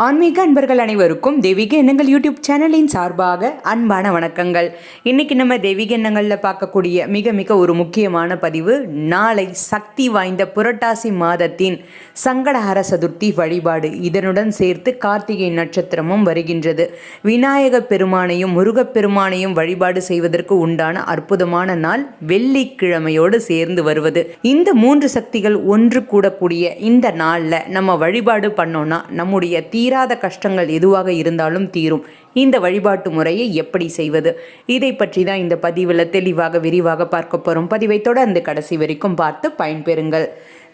ஆன்மீக அன்பர்கள் அனைவருக்கும் தெய்வீக எண்ணங்கள் யூடியூப் சேனலின் சார்பாக அன்பான வணக்கங்கள். இன்னைக்கு நம்ம தெய்வீக எண்ணங்களில் பார்க்கக்கூடிய மிக மிக ஒரு முக்கியமான பதிவு நாளை சக்தி வாய்ந்த புரட்டாசி மாதத்தின் சங்கடஹர சதுர்த்தி வழிபாடு. இதனுடன் சேர்த்து கார்த்திகை நட்சத்திரமும் வருகின்றது. விநாயக பெருமானையும் முருகப் பெருமானையும் வழிபாடு செய்வதற்கு உண்டான அற்புதமான நாள் வெள்ளிக்கிழமையோடு சேர்ந்து வருவது. இந்த மூன்று சக்திகள் ஒன்று கூடக்கூடிய இந்த நாளில் நம்ம வழிபாடு பண்ணோன்னா நம்முடைய தீ தீராத கஷ்டங்கள் எதுவாக இருந்தாலும் தீரும். இந்த வழிபாட்டு முறையை எப்படி செய்வது? இதை பற்றி தான் இந்த பதிவில் தெளிவாக விரிவாக பார்க்க போகிறோம் பதிவை தொடர்ந்து கடைசி வரைக்கும் பார்த்து பயன்பெறுங்கள்.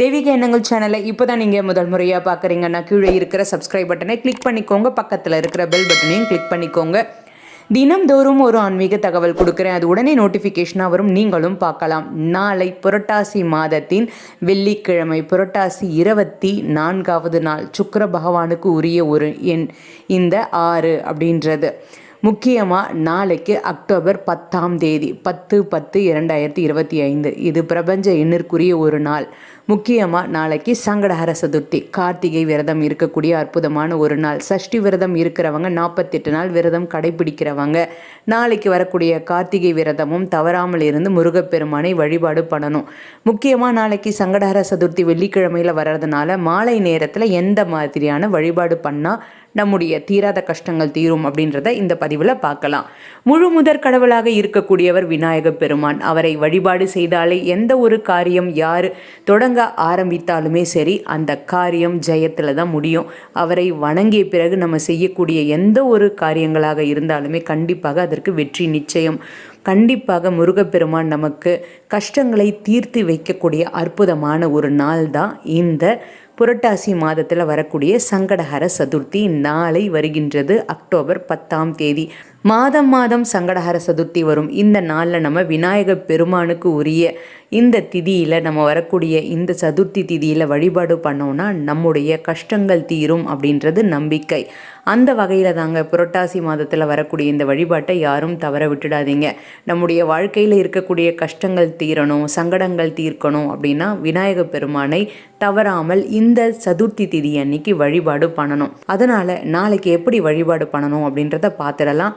தெய்வீக எண்ணங்கள் சேனலை இப்போ தான் நீங்கள் முதல் முறையாக பார்க்குறீங்கன்னா கீழே இருக்கிற சப்ஸ்கிரைப் பட்டனை கிளிக் பண்ணிக்கோங்க. பக்கத்தில் இருக்கிற பெல் பட்டனையும் கிளிக் பண்ணிக்கோங்க. தினம்தோறும் ஒரு ஆன்மீக தகவல் கொடுக்குறேன். அது உடனே நோட்டிஃபிகேஷனாக வரும். நீங்களும் பார்க்கலாம். நாளை புரட்டாசி மாதத்தின் வெள்ளிக்கிழமை புரட்டாசி இருபத்தி நான்காவது நாள். சுக்கர பகவானுக்கு உரிய ஒரு எண் இந்த ஆறு அப்படின்றது. முக்கியமாக நாளைக்கு அக்டோபர் பத்தாம் தேதி பத்து பத்து இரண்டாயிரத்தி இருபத்தி ஐந்து. இது பிரபஞ்ச எண்ணிற்குரிய ஒரு நாள். முக்கியமாக நாளைக்கு சங்கடஹர சதுர்த்தி. கார்த்திகை விரதம் இருக்கக்கூடிய அற்புதமான ஒரு நாள். சஷ்டி விரதம் இருக்கிறவங்க நாற்பத்தெட்டு நாள் விரதம் கடைபிடிக்கிறவங்க. நாளைக்கு வரக்கூடிய கார்த்திகை விரதமும் தவறாமல் இருந்து முருகப்பெருமானை வழிபாடு பண்ணணும். முக்கியமாக நாளைக்கு சங்கடஹர சதுர்த்தி வெள்ளிக்கிழமையில் வர்றதுனால மாலை நேரத்தில் எந்த மாதிரியான வழிபாடு பண்ணால் நம்முடைய தீராத கஷ்டங்கள் தீரும் அப்படின்றத இந்த பதிவில் பார்க்கலாம். முழு முதற் கடவுளாக இருக்கக்கூடியவர் விநாயக பெருமான். அவரை வழிபாடு செய்தாலே எந்த ஒரு காரியம் யார் தொடங்க ஆரம்பித்தாலுமே சரி அந்த காரியம் ஜெயத்தில் தான் முடியும். அவரை வணங்கிய பிறகு நம்ம செய்யக்கூடிய எந்த ஒரு காரியங்களாக இருந்தாலுமே கண்டிப்பாக அதற்கு வெற்றி நிச்சயம். கண்டிப்பாக முருகப்பெருமான் நமக்கு கஷ்டங்களை தீர்த்து வைக்கக்கூடிய அற்புதமான ஒரு நாள் தான் இந்த புரட்டாசி மாதத்தில் வரக்கூடிய சங்கடஹர சதுர்த்தி நாளை வருகின்றது அக்டோபர் பத்தாம் தேதி. மாதம் மாதம் சங்கடஹர சதுர்த்தி வரும். இந்த நாளில் நம்ம விநாயக பெருமானுக்கு உரிய இந்த திதியில் நம்ம வரக்கூடிய இந்த சதுர்த்தி திதியில் வழிபாடு பண்ணோம்னா நம்முடைய கஷ்டங்கள் தீரும் அப்படின்றது நம்பிக்கை. அந்த வகையில் தாங்க புரட்டாசி மாதத்தில் வரக்கூடிய இந்த வழிபாட்டை யாரும் தவற விட்டுடாதீங்க. நம்முடைய வாழ்க்கையில் இருக்கக்கூடிய கஷ்டங்கள் தீரணும் சங்கடங்கள் தீர்க்கணும் அப்படின்னா விநாயக பெருமானை தவறாமல் இந்த சதுர்த்தி திதி அன்னைக்கு வழிபாடு பண்ணணும். அதனால் நாளைக்கு எப்படி வழிபாடு பண்ணணும் அப்படின்றத பார்த்துடலாம்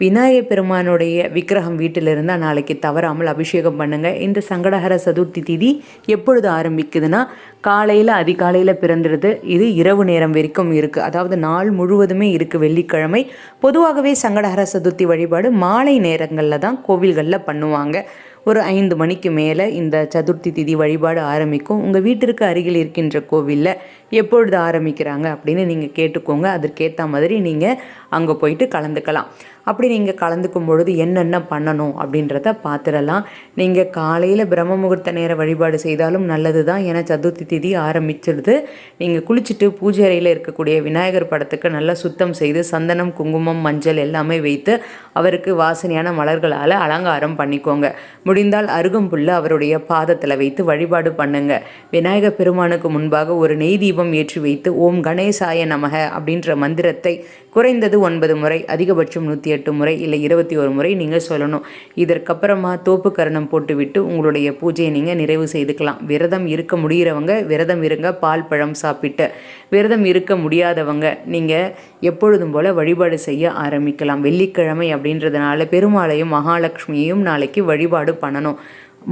விநாயக பெருமானுடைய விக்கிரகம் வீட்டில் இருந்தால் நாளைக்கு தவறாமல் அபிஷேகம் பண்ணுங்கள் இந்த சங்கடஹர சதுர்த்தி திதி எப்பொழுது ஆரம்பிக்குதுன்னா காலையில் அதிகாலையில் பிறந்துடுது இது இரவு நேரம் வரைக்கும் இருக்குது அதாவது நாள் முழுவதுமே இருக்குது வெள்ளிக்கிழமை. பொதுவாகவே சங்கடஹர சதுர்த்தி வழிபாடு மாலை நேரங்களில் தான் கோவில்களில் பண்ணுவாங்க. ஒரு ஐந்து மணிக்கு மேலே இந்த சதுர்த்தி திதி வழிபாடு ஆரம்பிக்கும். உங்கள் வீட்டிற்கு அருகில் இருக்கின்ற கோவிலில் எப்பொழுது ஆரம்பிக்கிறாங்க அப்படின்னு நீங்கள் கேட்டுக்கோங்க. அதற்கேற்ற மாதிரி நீங்கள் அங்கே போயிட்டு கலந்துக்கலாம். அப்படி நீங்கள் கலந்துக்கும் பொழுது என்னென்ன பண்ணணும் அப்படின்றத பார்த்துடலாம் நீங்கள் காலையில் பிரம்ம முகூர்த்த நேர வழிபாடு செய்தாலும் நல்லது தான் ஏன்னா சதுர்த்தி திதி ஆரம்பிச்சிடுது நீங்கள் குளிச்சுட்டு பூஜை அறையில் இருக்கக்கூடிய விநாயகர் படத்துக்கு நல்லா சுத்தம் செய்து சந்தனம் குங்குமம் மஞ்சள் எல்லாமே வைத்து அவருக்கு வாசனையான மலர்களால் அலங்காரம் பண்ணிக்கோங்க. முடிந்தால் அருகம்புல்ல அவருடைய பாதத்தில் வைத்து வழிபாடு பண்ணுங்க. விநாயகர் பெருமானுக்கு முன்பாக ஒரு நெய் தீபம் ஏற்றி வைத்து ஓம் கணேசாய நமக அப்படின்ற மந்திரத்தை குறைந்தது ஒன்பது முறை அதிகபட்சம் நூற்றி எட்டு முறை இல்லை இருபத்தி ஒரு முறை நீங்கள் சொல்லணும். இதற்கப்புறமா தோப்பு கரணம் போட்டுவிட்டு உங்களுடைய பூஜையை நீங்கள் நிறைவு செய்துக்கலாம். விரதம் இருக்க முடிகிறவங்க விரதம் இருங்க பால் பழம் சாப்பிட்டு. விரதம் இருக்க முடியாதவங்க நீங்கள் எப்பொழுதும் போல் வழிபாடு செய்ய ஆரம்பிக்கலாம். வெள்ளிக்கிழமை அப்படின்றதுனால பெருமாளையும் மகாலட்சுமியையும் நாளைக்கு வழிபாடு பண்ணணும்.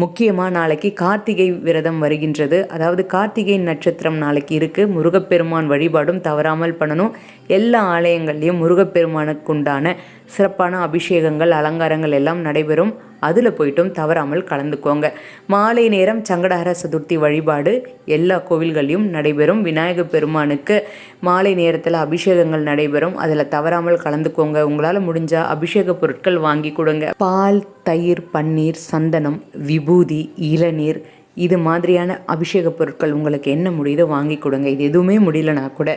முக்கியமாக நாளைக்கு கார்த்திகை விரதம் வருகின்றது. அதாவது கார்த்திகை நட்சத்திரம் நாளைக்கு இருக்குது முருகப்பெருமான் வழிபாடும் தவறாமல் பண்ணணும். எல்லா ஆலயங்கள்லேயும் முருகப்பெருமானுக்கு உண்டான சிறப்பான அபிஷேகங்கள் அலங்காரங்கள் எல்லாம் நடைபெறும். அதில் போயிட்டும் தவறாமல் கலந்துக்கோங்க. மாலை நேரம் சங்கடஹர சதுர்த்தி வழிபாடு எல்லா கோவில்களையும் நடைபெறும். விநாயக பெருமானுக்கு மாலை நேரத்தில் அபிஷேகங்கள் நடைபெறும். அதில் தவறாமல் கலந்துக்கோங்க. உங்களால் முடிஞ்சால் அபிஷேக பொருட்கள் வாங்கி கொடுங்க. பால் தயிர் பன்னீர் சந்தனம் விபூதி இளநீர் இது மாதிரியான அபிஷேக பொருட்கள் உங்களுக்கு என்ன முடியுதோ வாங்கி கொடுங்க. இது எதுவுமே முடியலனா கூட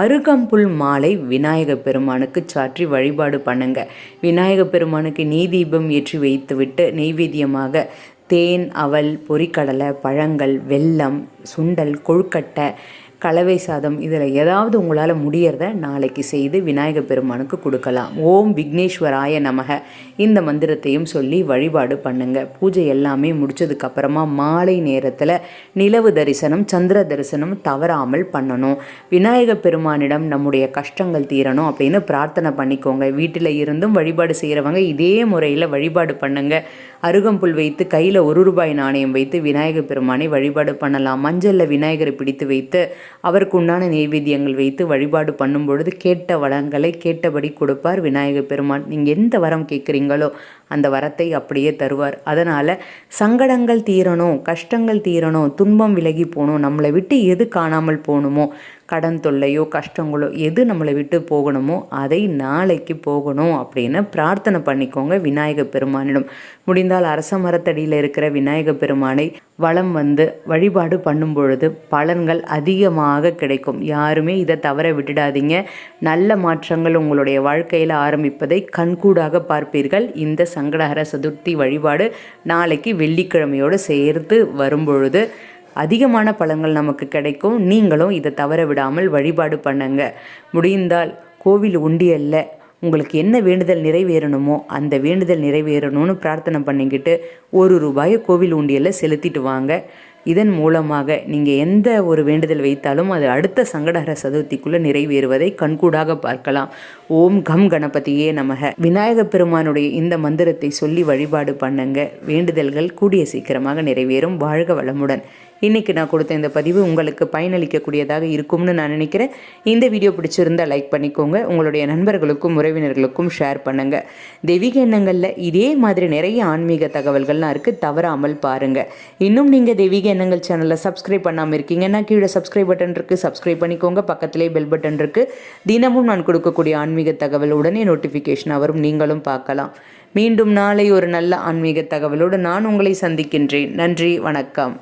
அருகம்புல் மாலை விநாயக பெருமானுக்கு சாற்றி வழிபாடு பண்ணுங்க. விநாயக பெருமானுக்கு நெய் தீபம் ஏற்றி வைத்துவிட்டு நெய்வேத்தியமாக தேன் அவல் பொறிக்கடலை பழங்கள் வெல்லம் சுண்டல் கொழுக்கட்டை கலவை சாதம் இதில் ஏதாவது உங்களால் முடியறத நாளைக்கு செய்து விநாயகர் பெருமானுக்கு கொடுக்கலாம். ஓம் விக்னேஸ்வராய நமக. இந்த மந்திரத்தையும் சொல்லி வழிபாடு பண்ணுங்க. பூஜை எல்லாமே முடிச்சதுக்கப்புறமா மாலை நேரத்தில் நிலவு தரிசனம் சந்திர தரிசனம் தவறாமல் பண்ணணும். விநாயகர் பெருமானிடம் நம்முடைய கஷ்டங்கள் தீரணும் அப்படின்னு பிரார்த்தனை பண்ணிக்கோங்க. வீட்டில் இருந்தும் வழிபாடு செய்கிறவங்க இதே முறையில் வழிபாடு பண்ணுங்க. அருகம்புல் வைத்து கையில் ஒரு ரூபாய் நாணயம் வைத்து விநாயகர் பெருமானை வழிபாடு பண்ணலாம். மஞ்சளில் விநாயகரை பிடித்து வைத்து அவருக்கு உண்டான நெய்வேத்தியங்கள் வைத்து வழிபாடு பண்ணும் பொழுது கேட்ட வளங்களை கேட்டபடி கொடுப்பார் விநாயகர் பெருமான். நீங்கள் எந்த வரம் கேட்குறீங்களோ அந்த வரத்தை அப்படியே தருவார். அதனால் சங்கடங்கள் தீரணும் கஷ்டங்கள் தீரணும் துன்பம் விலகி போகணும் நம்மளை விட்டு எது காணாமல் போகணுமோ கடன் தொல்லையோ கஷ்டங்களோ எது நம்மளை விட்டு போகணுமோ அதை நாளைக்கு போகணும் அப்படின்னு பிரார்த்தனை பண்ணிக்கோங்க விநாயக பெருமானிடம். முடிந்தால் அரச மரத்தடியில் இருக்கிற விநாயக பெருமானை வளம் வந்து வழிபாடு பண்ணும் பொழுது பலன்கள் அதிகமாக கிடைக்கும். யாருமே இதை தவற விட்டுடாதீங்க. நல்ல மாற்றங்கள் உங்களுடைய வாழ்க்கையில் ஆரம்பிப்பதை கண்கூடாக பார்ப்பீர்கள். இந்த சங்கடஹர சதுர்த்தி வழிபாடு நாளைக்கு வெள்ளிக்கிழமையோடு சேர்த்து வரும்பொழுது அதிகமான பலன்கள் நமக்கு கிடைக்கும். நீங்களும் இதை தவற விடாமல் வழிபாடு பண்ணுங்க. முடிந்தால் கோவில் உண்டியல்ல உங்களுக்கு என்ன வேண்டுதல் நிறைவேறணுமோ அந்த வேண்டுதல் நிறைவேறணும்னு பிரார்த்தனை பண்ணிக்கிட்டு ஒரு ரூபாயை கோவில் உண்டியலில் செலுத்திட்டு வாங்க. இதன் மூலமாக நீங்கள் எந்த ஒரு வேண்டுதல் வைத்தாலும் அது அடுத்த சங்கடஹர சதுர்த்திக்குள்ளே நிறைவேறுவதை கண்கூடாக பார்க்கலாம். ஓம் கம் கணபதியே நமக. விநாயக பெருமானுடைய இந்த மந்திரத்தை சொல்லி வழிபாடு பண்ணுங்க. வேண்டுதல்கள் கூடிய சீக்கிரமாக நிறைவேறும். வாழ்க வளமுடன். இன்றைக்கி நான் கொடுத்த இந்த பதிவு உங்களுக்கு பயனளிக்கக்கூடியதாக இருக்கும்னு நான் நினைக்கிறேன். இந்த வீடியோ பிடிச்சிருந்தால் லைக் பண்ணிக்கோங்க. உங்களுடைய நண்பர்களுக்கும் உறவினர்களுக்கும் ஷேர் பண்ணுங்கள் தெய்வீக எண்ணங்களில் இதே மாதிரி நிறைய ஆன்மீக தகவல்கள்லாம் இருக்குது தவறாமல் பாருங்கள் இன்னும் நீங்கள் தெய்வீக எண்ணங்கள் சேனலில் சப்ஸ்கிரைப் பண்ணாமல் இருக்கீங்கன்னா கீழே சப்ஸ்கிரைப் பட்டன் இருக்குது சப்ஸ்கிரைப் பண்ணிக்கோங்க. பக்கத்திலே பெல் பட்டன் இருக்குது தினமும் நான் கொடுக்கக்கூடிய ஆன்மீக தகவல் உடனே நோட்டிஃபிகேஷன் வரும். நீங்களும் பார்க்கலாம். மீண்டும் நாளை ஒரு நல்ல ஆன்மீக தகவலோடு நான் உங்களை சந்திக்கின்றேன். நன்றி வணக்கம்.